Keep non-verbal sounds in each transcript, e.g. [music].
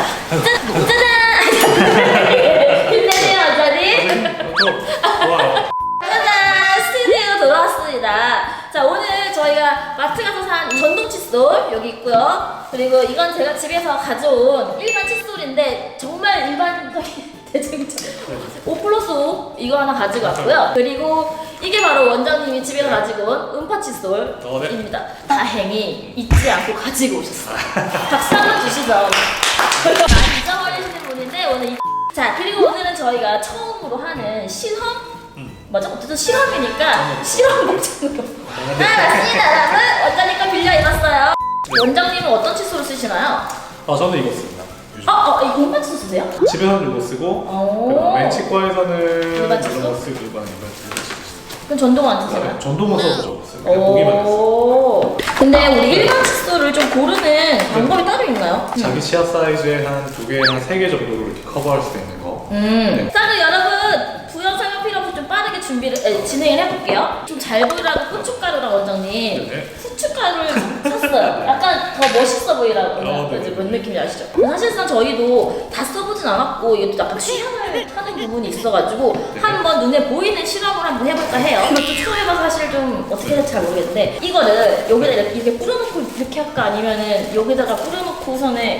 자, 짠! 짜잔! 힘내세요, 좋아요. 짜잔! 스튜디오 돌아왔습니다. 자, 오늘 저희가 마트 가서 산 전동 칫솔 여기 있고요. 그리고 이건 제가 집에서 가져온 일반 칫솔인데 정말 일반적인 [laughs] 대중적 5 플러스 5 이거 하나 가지고 왔고요. 그리고 이게 바로 원장님이 집에서 가지고 온 음파 어, 네. 칫솔입니다. 다행히 잊지 않고 가지고 오셨어요. [laughs] 박수 한번 주시죠. 많이 잊어버리시는 분인데 오늘 이... [laughs] 자 그리고 오늘은 저희가 처음으로 하는 실험 음. 맞아 어쨌든 실험이니까 실험 목적으로 알았습니다 여러분 원장님 거 빌려 입었어요 원장님은 어떤 칫솔을 쓰시나요? 아 저는 이거 씁니다. 요즘. 어, 어, 이 공만 칫솔 쓰세요? 집에서는 이거 쓰고 오. 치과에서는 일반 칫솔? 이런 거 쓰고 일반 일반 칫솔 그럼 전동 안 쓰세요? 전동은 써서 저거 쓰고 그냥 보기만 했어요. 오. 근데 우리 일반 칫솔을 좀 고르는 방법이 따로 있나요? 자기 치아 사이즈에 한두 개랑 세 개 정도로 이렇게 커버할 수 있는 거. 음. 네. 자, 그럼 여러분 부연 설명 필요 없이 좀 빠르게 준비를 에, 진행을 해볼게요. 좀 잘 보이라고 고춧가루랑 원장님 네네. 후춧가루를 좀 샀어요. 약간 더 멋있어 보이라고 어, 그래서 네. 뭔 느낌인지 아시죠? 사실상 저희도 다 써보진 않았고 이것도 약간 취향을 타는 부분이 있어가지고 네. 한번 눈에 보이는 실험을 한번 해볼까 해요. 이것도 처음해봐서 사실 좀 어떻게 될지 잘 모르겠는데 이거를 여기다 이렇게, 이렇게 뿌려놓고 이렇게 할까 아니면은 여기다가 뿌려놓고 우선에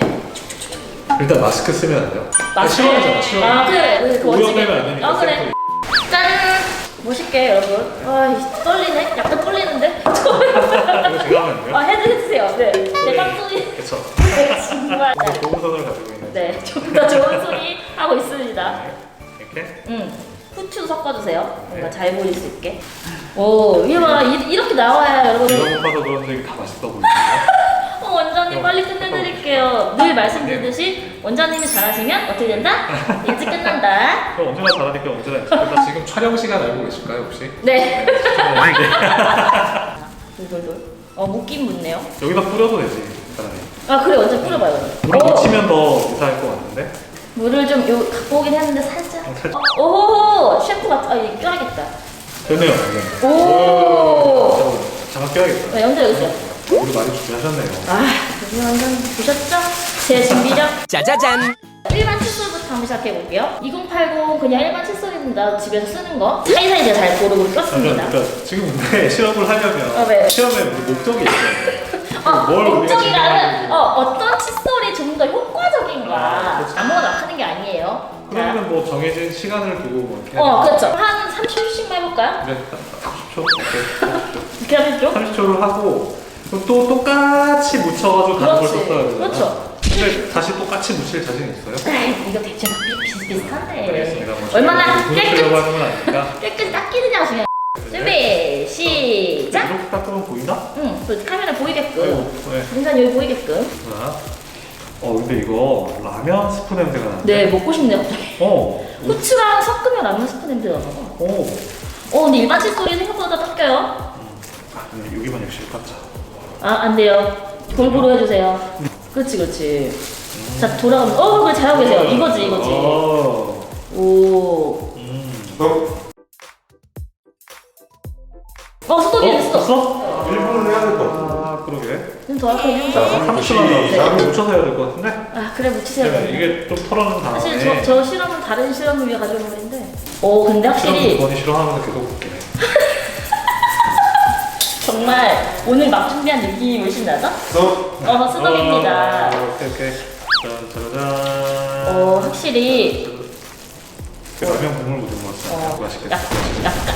일단 마스크 쓰면 안 돼요. 마스크. 시원하잖아. 시원. 아 그래. 오염되면 안 되니까. 아 그래 멋있게 여러분 아 떨리네 약간 떨리는데 [laughs] 이거 제가 하면 안 돼요? 아 헤드 해주세요 네제 깜소리 그쵸. 네 정말 이거 좋은 선을 가지고 있는. 네 조금 더 좋은 소리 하고 있습니다 네. 이렇게. 음 후추 섞어주세요 뭔가 네. 잘 보일 수 있게 오 이거 봐 이- 이렇게 나와야 여러분 못 봐서 그런지 이게 다 맛있어 보이는데. 어, 원장님 빨리 끝내드릴게요 늘 말씀드리듯이 원장님이 잘하시면 어떻게 된다? 일찍 끝난다 그럼 언제나 잘하니까 언제나 있습니다. 지금 촬영 시간 알고 계실까요 혹시? 네 네. 돌돌돌 어 묻긴 묻네요 여기다 뿌려도 되지. 아 그래 완전 뿌려봐요 물을 어, 묻히면 더 이상할 것 같은데? 물을 좀 요, 갖고 오긴 했는데 살짝 어, 살짝. 어, 오호호 셰프 같아 아 껴야겠다 되네요. 이게. 오 장갑 껴야겠다. 네, 연재 여기 있어요 우리 많이 준비하셨네요. 아 여기 완전 보셨죠? 제 준비력 짜자잔 일반 칫솔부터 한번 시작해볼게요 2080 그냥 일반 칫솔입니다 집에서 쓰는 거 사이사이 제가 잘 고르고 꼈습니다 그러니까 지금 근데 [laughs] 실험을 하려면 어, 네. 시험에 목적이 있어요. [laughs] 어, 뭘 우리가 목적이라는 어, 어떤 칫솔이 좀 더 효과적인가 아, 그렇지. 아무거나 막 하는 게 아니에요 자, 그러면 뭐 정해진 시간을 두고 뭐 이렇게 어 그렇죠 한 30초씩만 해볼까요? 네, 30초. 오케이. 이렇게 하겠죠? 30초를 하고 그럼 또 똑같이 묻혀가지고 가는 걸 그렇지. 썼어야 되잖아. 그렇죠. 근데 다시 똑같이 묻힐 자신 있어요? 에이, 이거 대체가 비슷비슷한데 알겠습니다. 뭐 얼마나 돈을 깨끗 쓰려고 하는 건 아니니까. 깨끗이 닦이느냐 중요해 준비 시작 이렇게 닦으면 보이나? 응, 또 카메라 보이게끔 아이고, 네. 여기 보이게끔 자. 어 근데 이거 라면 스프 냄새가 나는데. 네 먹고 싶네 갑자기 어. 후추랑 섞으면 라면 스프 냄새가 나봐 오. 어 근데 일반 칫솔이 생각보다 닦여요 아 근데 여기만 역시 닦자. 아 안 돼요 골고루 해주세요 그렇지 그렇지 자 돌아가면 어 그래 잘하고 계세요 이거지 이거지 어. 오 음. 어, 스톱이 어? 됐어. 됐어? 1분은 해야 될 것 같은데. 아 그러게. 좀 더 할게요. 자, 30초만 더 네. 묻혀서 해야 될 것 같은데? 아, 그래, 묻히세요. 네, 이게 좀 털어놓은 다음에 사실 저, 저 실험은 다른 실험을 위해 가져온 건데. 오, 근데 확실히 번이 싫어하면서 계속 웃기네. 정말 오늘 막 준비한 느낌이 훨씬 나죠? 너 어, 수덕입니다. 어, 오케이 오케이. 짠짜라잔. 어, 확실히. 그 라면 국물 묻은 것 같아. 어, 맛있겠다. 약, 약간.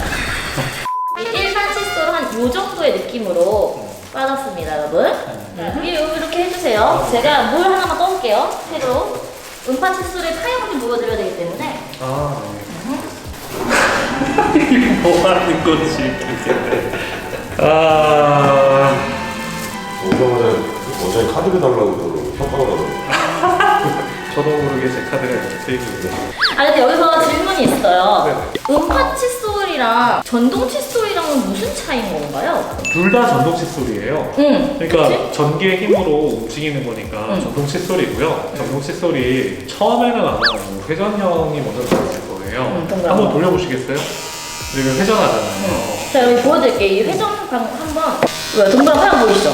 [laughs] 일반 칫솔 한요 정도의 느낌으로 빠졌습니다, 여러분. 자, 이- 이렇게 해주세요. 제가 물 하나만 떠올게요. 새로. 음파 칫솔에 타임을 좀 보여드려야 되기 때문에. 아, 네. [laughs] 뭐 하는 거지? 아. 오자마자 어제 카드를 달라고 그러고 협박을 하더라고. [laughs] 저도 모르게 제 카드가 세이브 아 근데 여기서 질문이 있어요. 네네. 음파 칫솔이랑 전동 칫솔이랑은 무슨 차이인 건가요? 둘 다 전동 칫솔이에요. 응. 그러니까 그치? 전기의 힘으로 움직이는 거니까 응. 전동 칫솔이고요. 전동 칫솔이 처음에는 아마 뭐 회전형이 먼저 나왔을 거예요. 응, 동그란 한번 거. 돌려보시겠어요? 지금 회전하잖아요. 자 여기 보여드릴게요. 이 회전 방 한번 왜 동그란 화염 보이시죠?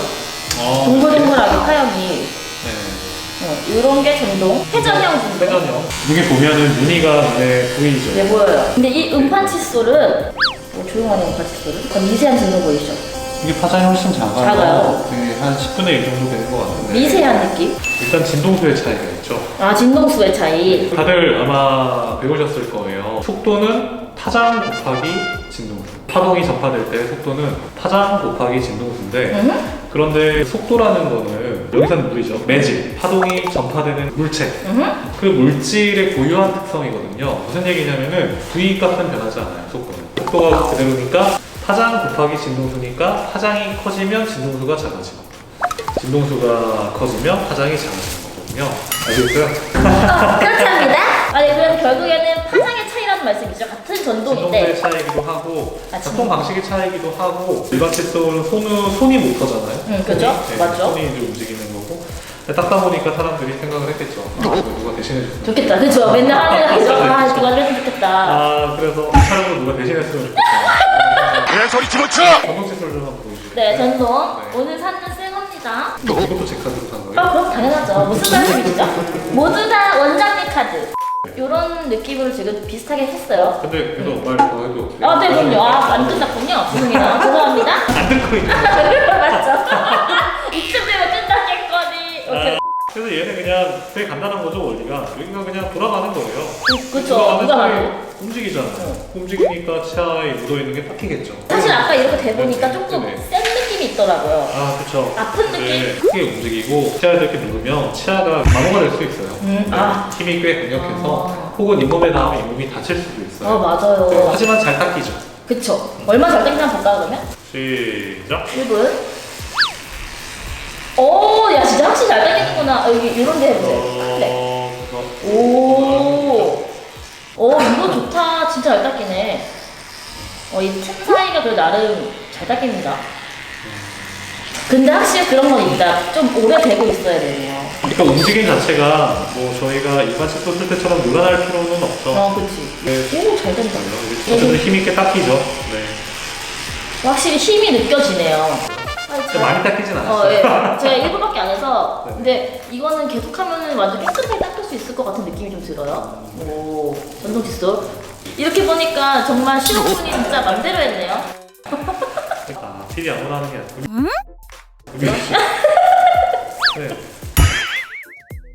어, 동글동글하게 네. 어, 이런 게 전동 회전형 진동. 회전형. 이게 보면은 무늬가 눈에 보이죠. 네 보여요. 근데 이 음판 칫솔은 뭐 조용하네 음판 칫솔은. 그럼 미세한 진동 보이시죠? 이게 파장이 훨씬 작아요. 작아요. 네, 한 10분의 1 정도 되는 것 같은데. 미세한 느낌. 일단 진동수의 차이가 있죠. 아 진동수의 차이. 다들 아마 배우셨을 거예요. 속도는 파장 곱하기 진동수. 파동이 전파될 때 속도는 파장 곱하기 진동수인데 음? 그런데 속도라는 거는 여기서는 물이죠. 매질, 파동이 전파되는 물체. 음? 그 물질의 고유한 특성이거든요. 무슨 얘기냐면은 V 값은 변하지 않아요. 속도는. 속도가 그대로니까 파장 곱하기 진동수니까 파장이 커지면 진동수가 작아지고 진동수가 커지면 파장이 작아지는 거거든요. 아시겠어요? [laughs] 어, 그렇답니다. 아니 그래서 결국에는 파장의 차이 라는 말씀이죠. 같은 전동인데. 진동수의 차이기도 하고 아, 작동 방식의 차이기도 하고 일반 칫솔은 손은 손이 모터잖아요. 음, 그죠? 손이, 맞죠. 손이 이제 움직이는 거고 닦다 보니까 사람들이 생각을 했겠죠. 아, 이거 누가 대신해 줬으면 좋겠다. 그죠? 맨날 하는 거죠. 아 누가 해주면 좋겠다. 아 그래서 촬영을 누가 대신했으면 좋겠다. 그냥 소리 집어쳐! 전동 칫솔 좀 한번 보여주세요. 네 전동. 네. 오늘 사는 새 겁니다. 이것도 제 카드로 산 거예요? 아 그럼 당연하죠. 무슨 말씀이시죠? 모두 다 원장님 카드. 이런 느낌으로 지금 비슷하게 했어요. 근데 그래도 말더 해도 아, 네, 그럼요. 아, 안 끝났군요. 죄송해요. [laughs] 죄송합니다. 안 듣고 있는 [laughs] 맞죠? [laughs] 이쯤 되면 끝났겠거니. 오케이. 그래서 얘는 그냥 되게 간단한 거죠 원리가 여기가 그냥 돌아가는 거예요 그쵸. 돌아가는 누가 봐도. 움직이잖아요 움직이니까 치아에 묻어있는 게 닦이겠죠 사실 아까 이렇게 대보니까 조금 네. 센 느낌이 있더라고요. 아 그쵸 아픈 네, 느낌? 크게 움직이고 치아에서 이렇게 누르면 치아가 마모가 될 수 있어요 음, 네, 아. 힘이 꽤 강력해서 아. 혹은 잇몸에 닿으면 잇몸이 다칠 수도 있어요 어, 맞아요. 하지만 잘 닦이죠 그쵸. 얼마 잘 땡기나 볼까, 그러면? 시작 1분. 오, 야, 진짜 확실히 잘 땡기는구나. 아, 여기 이런 데 해보세요. 네. 어... 그거 오. 오, 이거 좋다. 진짜 잘 닦이네. 어, 이 틈 사이가 그 나름 잘 닦입니다. 근데 확실히 그런 건 있다. 좀 오래 되고 있어야 되네요. 그러니까 움직임 자체가 뭐 저희가 일반 칫솔 쓸 때처럼 늘어날 필요는 없죠 어, 그치. 네. 오, 잘 된다. 어쨌든 힘있게 닦이죠 네. 확실히 힘이 느껴지네요. 아, 진짜 잘- 많이 닦이진 않았어요 어, 예. 제가 1분밖에 안 해서. 네. 근데 이거는 계속하면 완전 깨끗하게 닦을 수 있을 것 같은 느낌이 좀 들어요. 오, 전동 칫솔. 이렇게 보니까 정말 실험분이 진짜 맘대로 했네요. 아, 필이 아무나 하는 게 아니고. 네.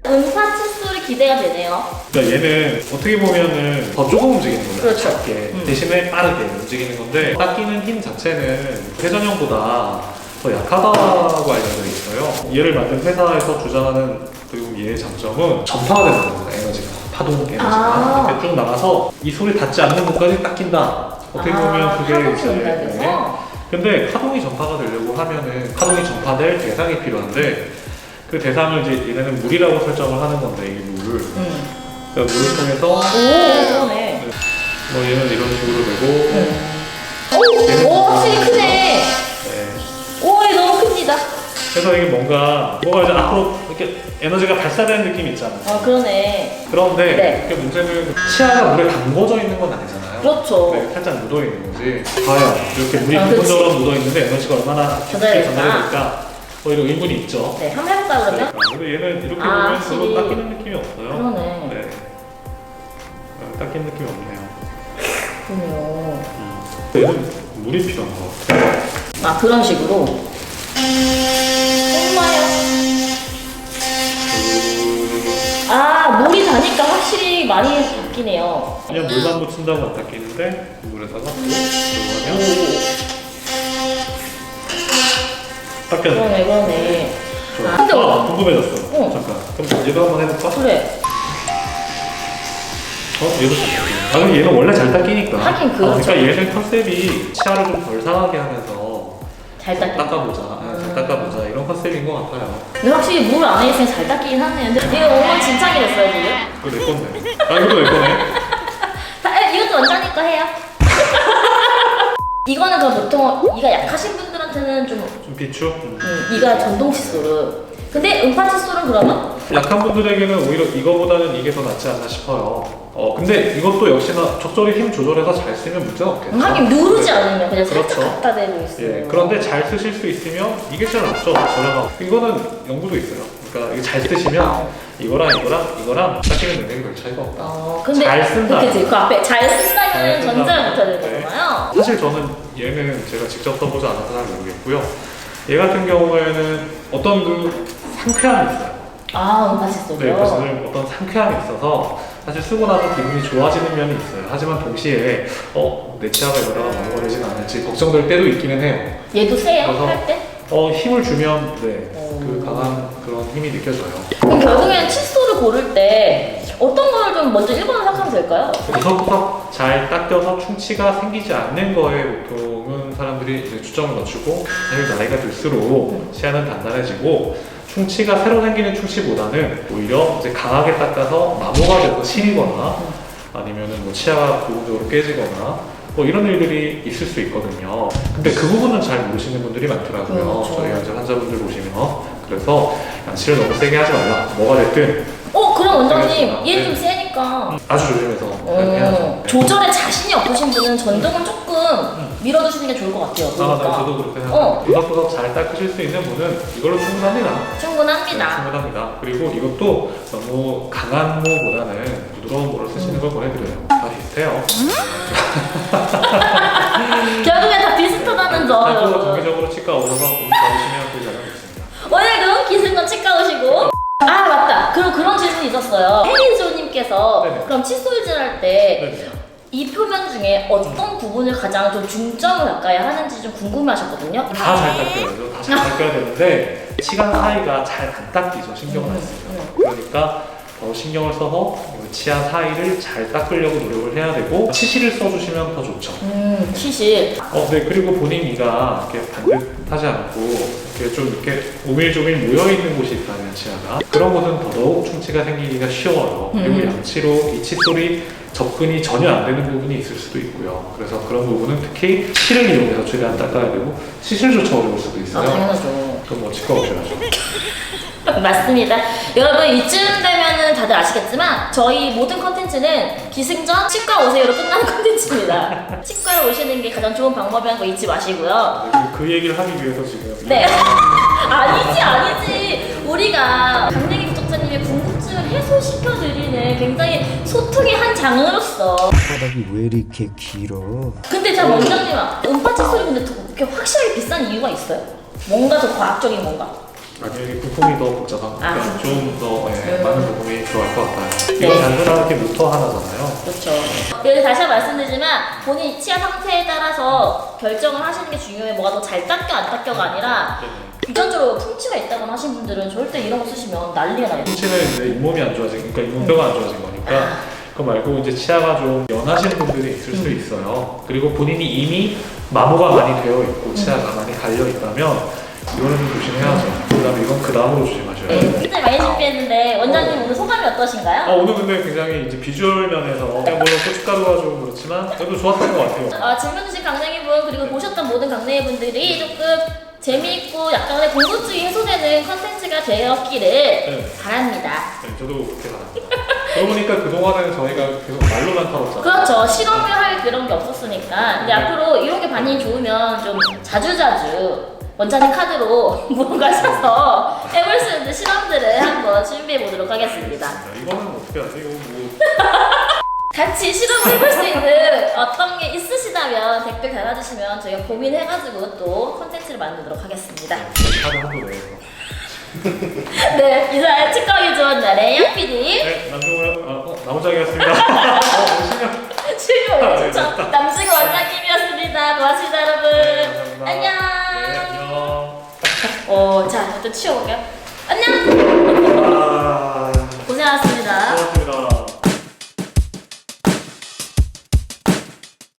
음파 칫솔이 기대가 되네요. 그러니까 얘는 어떻게 보면은 더 조금 움직이는 거예요. 그렇죠. 작게. 음. 대신에 빠르게 움직이는 건데 닦이는 힘 자체는 회전형보다 더 약하다고 알려져 있어요. 얘를 만든 회사에서 주장하는 그리고 얘의 장점은 전파가 되는 겁니다. 에너지가 파동 에너지가 아. 이렇게 쭉 나가서 이 소리 닿지 않는 곳까지 닦인다. 어떻게 보면 그게 파동이 이제 전달돼서? 네. 근데 파동이 전파가 되려고 하면은 파동이 전파될 대상이 필요한데 그 대상을 이제 얘네는 물이라고 설정을 하는 건데 이 물을 음. 그러니까 물을 통해서 오, 그러네. 뭐 얘는 이런 식으로 되고 오, 오, 확실히 크네. 네. 오, 얘 너무 큽니다. 그래서 이게 뭔가 뭐가 이제 앞으로 이렇게 에너지가 발사되는 느낌이 있잖아요. 어, 그러네. 그런데 네. 이게 문제는 치아가 물에 담궈져 있는 건 아니잖아요. 그렇죠. 네, 살짝 묻어 있는 거지. 봐요. 이렇게 물이 아, 부분적으로 묻어 있는데 에너지가 얼마나 깊게 전달될까? 전달될까? 뭐 이런 의문이 있죠. 네, 한번 해볼까요, 그러면? 아, 근데 얘는 이렇게 아, 보면 확실히. 별로 닦이는 느낌이 없어요. 그러네. 네. 어, 닦이는 느낌이 없네요. 그럼요. 음. 얘는 물이 필요한 것 같아요. 아, 그런 식으로. 엄마요. 다니까 확실히 많이 바뀌네요. 그냥 물만 묻힌다고 안 닦이는데 물에다가 들어가면 닦였네. 그러네, 그러네. 아, 근데 아, 어. 궁금해졌어. 어. 잠깐. 그럼 얘도 한번 해볼까? 그래. 어? 얘도 잘 닦이네. 아, 근데 얘는 원래 잘 닦이니까. 하긴 아, 그렇죠. 그러니까 얘는 컨셉이 치아를 좀 덜 상하게 하면서 잘 닦여. 닦아보자. 아, 잘 닦아보자. 이런 컨셉인 것 같아요. 근데 확실히 물 안에 있으면 잘 닦이긴 하네요. 근데 이거 엉망진창이 됐어요, 지금. 이거 내 건데. 아, 이것도 내 거네. [laughs] 다, 에, 이것도 원장님 거 해요. [laughs] 이거는 그 보통 이가 약하신 분들한테는 좀 좀 비추. 음. 음, 이가 전동 칫솔은. 근데 음파 칫솔은 그러면 약한 분들에게는 오히려 이거보다는 이게 더 낫지 않나 싶어요. 어, 근데 이것도 역시나 적절히 힘 조절해서 잘 쓰면 문제가 없겠죠. 음, 하긴 누르지 않으면 그냥 살짝 그렇죠. 갖다 대고 있어요. 예, 그런데 잘 쓰실 수 있으면 이게 제일 낫죠. 저렴하고. 이거는 연구도 있어요. 그러니까 이게 잘 쓰시면 이거랑 이거랑 이거랑 사실은 능력이 별 차이가 없다. 어, 근데 잘 쓴다. 그치, 그 앞에 잘 쓴다는 잘 쓴다. 전제를 붙여야 네. 되잖아요. 사실 저는 얘는 제가 직접 써보지 않아서 잘 모르겠고요. 얘 같은 경우에는 어떤 그 상쾌함이 있어요. 아, 은파시 네, 그래서. 늘 어떤 상쾌함이 있어서 사실 쓰고 나서 기분이 좋아지는 면이 있어요. 하지만 동시에 어, 내 치아가 이러다가 넘어가지는 않을지 걱정될 때도 있기는 해요. 얘도 세요, 그래서- 할 때? 어, 힘을 주면 네, 오. 그 강한 그런 힘이 느껴져요. 그럼 결국에는 칫솔을 고를 때 어떤 걸 좀 먼저 1번으로 생각하면 될까요? 구석구석 잘 닦여서 충치가 생기지 않는 거에 보통은 사람들이 이제 초점을 맞추고 사실 나이가 들수록 치아는 단단해지고 충치가 새로 생기는 충치보다는 오히려 이제 강하게 닦아서 마모가 돼서 시리거나 아니면은 뭐 치아가 부분적으로 깨지거나 뭐 이런 일들이 있을 수 있거든요. 근데 그 부분은 잘 모르시는 분들이 많더라고요. 그렇죠. 저희가 이제 환자분들 보시면 그래서 양치를 너무 세게 하지 말라. 뭐가 됐든 어, 그럼 원장님, 네. 얘좀 세니까. 아주 조심해서 해야죠. 어, 조절에 자신이 없으신 분은 전동을 조금 밀어두시는 게 좋을 것 같아요. 아, 네, 그러니까. 저도 그렇게 어. 생각합니다. 구석구석 잘 닦으실 수 있는 분은 이걸로 충분합니다. 충분합니다. 충분합니다. 그리고 이것도 너무 강한 모보다는 부드러운 모를 쓰시는 걸 권해드려요. 다 비슷해요. 결국엔 다 비슷하다는 점. 자꾸 여러분. 정기적으로 치과 오셔서 고민 받으시면 되지 않겠습니다. 오늘 도 기승전 치과 오시고. 아 맞다. 그럼 그런 질문이 있었어요. 혜리조님께서 네네. 그럼 칫솔질 할때 네네. 이 표면 중에 어떤 부분을 가장 좀 중점을 가까이 하는지 좀 궁금해하셨거든요. 다잘 닦여야죠. 다잘 닦여야 되는데 시간 사이가 잘 안 닦이죠. 신경을 안 쓰면. 그러니까 더 신경을 써서 이 치아 사이를 잘 닦으려고 노력을 해야 되고 치실을 써주시면 더 좋죠. 음, 치실. 어, 네. 그리고 본인 이가 이렇게 반듯하지 않고 이렇게 좀 이렇게 오밀조밀 모여 있는 곳이 있다면 치아가 그런 곳은 더더욱 충치가 생기기가 쉬워요. 그리고 음. 양치로 이 칫솔이 접근이 전혀 안 되는 부분이 있을 수도 있고요. 그래서 그런 부분은 특히 실을 이용해서 최대한 닦아야 되고 시술조차 어려울 수도 아, 있어요. 당연하죠. 그럼 뭐 치과 오셔야죠. [laughs] 맞습니다. 여러분 이쯤 되면은 다들 아시겠지만 저희 모든 컨텐츠는 기승전 치과 오세요로 끝나는 [laughs] 컨텐츠입니다. 치과에 오시는 게 가장 좋은 방법이라는 거 잊지 마시고요. 네, 그, 그 얘기를 하기 위해서 지금 네. [laughs] 아니지 아니지. 우리가 강냉이 구독자님의 궁금증을 해소시켜드리는 굉장히 소통의 한 장으로서. 바닥이 왜 이렇게 길어? 근데 자 원장님, 음파 칫솔이 근데 더 이렇게 확실하게 비싼 이유가 있어요? 뭔가 더 과학적인 뭔가? 아니 여기 부품이 더 복잡하니까 아, 좀더 네, 음. 많은 부품이 들어갈 것 같아요. 네. 이거 단순하게 모터 하나잖아요. 그렇죠. 여기 다시 한번 말씀드리지만 본인 치아 상태에 따라서 결정을 하시는 게 중요해요. 뭐가 더 잘 닦여 안 닦여가 아니라 유전적으로 풍치가 있다거나 하신 분들은 절대 이런 거 쓰시면 난리가 나요. 풍치는 이제 잇몸이 안 좋아진, 그러니까 잇몸뼈가 안 좋아진 거니까. 그거 말고 이제 치아가 좀 연하신 분들이 있을 수 있어요. 그리고 본인이 이미 마모가 많이 되어 있고 치아가 많이 갈려 있다면 이거는 좀 조심해야죠. 그다음에 이건 그 다음으로 조심하셔야 네, 돼요. 진짜 많이 준비했는데 원장님 오늘 소감이 아 어떠신가요? 오늘 근데 굉장히 이제 비주얼 면에서 그냥 물론 고춧가루가 좀 그렇지만 그래도 좋았던 것 같아요. 아, 질문 주신 강냉이분 그리고 보셨던 모든 강냉이분들이 조금 재미있고 약간의 궁금증이 해소되는 컨텐츠가 되었기를 네. 바랍니다. 네, 저도 그렇게 바랍니다. 그러고 보니까 그동안은 저희가 계속 말로만 타봤잖아요. 그렇죠. 실험을 할 그런 게 없었으니까. 근데 앞으로 이런 게 반응이 좋으면 좀 자주자주 원장님 카드로 [laughs] 물어가셔서 해볼 수 있는 실험들을 한번 준비해 보도록 하겠습니다. 야, 이거는 어떻게 하지? 이거 뭐 [laughs] 같이 실험을 해볼 수 있는 어떤 게 있으시다면 댓글 달아주시면 저희가 고민해가지고 또 컨텐츠를 만들도록 하겠습니다. 카드 한도 내에서. [laughs] 네, 이상 치과하기 좋은 날의 양 PD 네, 남정우 아, 어, 나무장이었습니다. 어, 오시면 실용 추천 남지구 원장님이었습니다. 고맙습니다, 여러분. 감사합니다. 안녕. 어, 자, 일단 치워볼게요. 안녕! 아. 고생하셨습니다.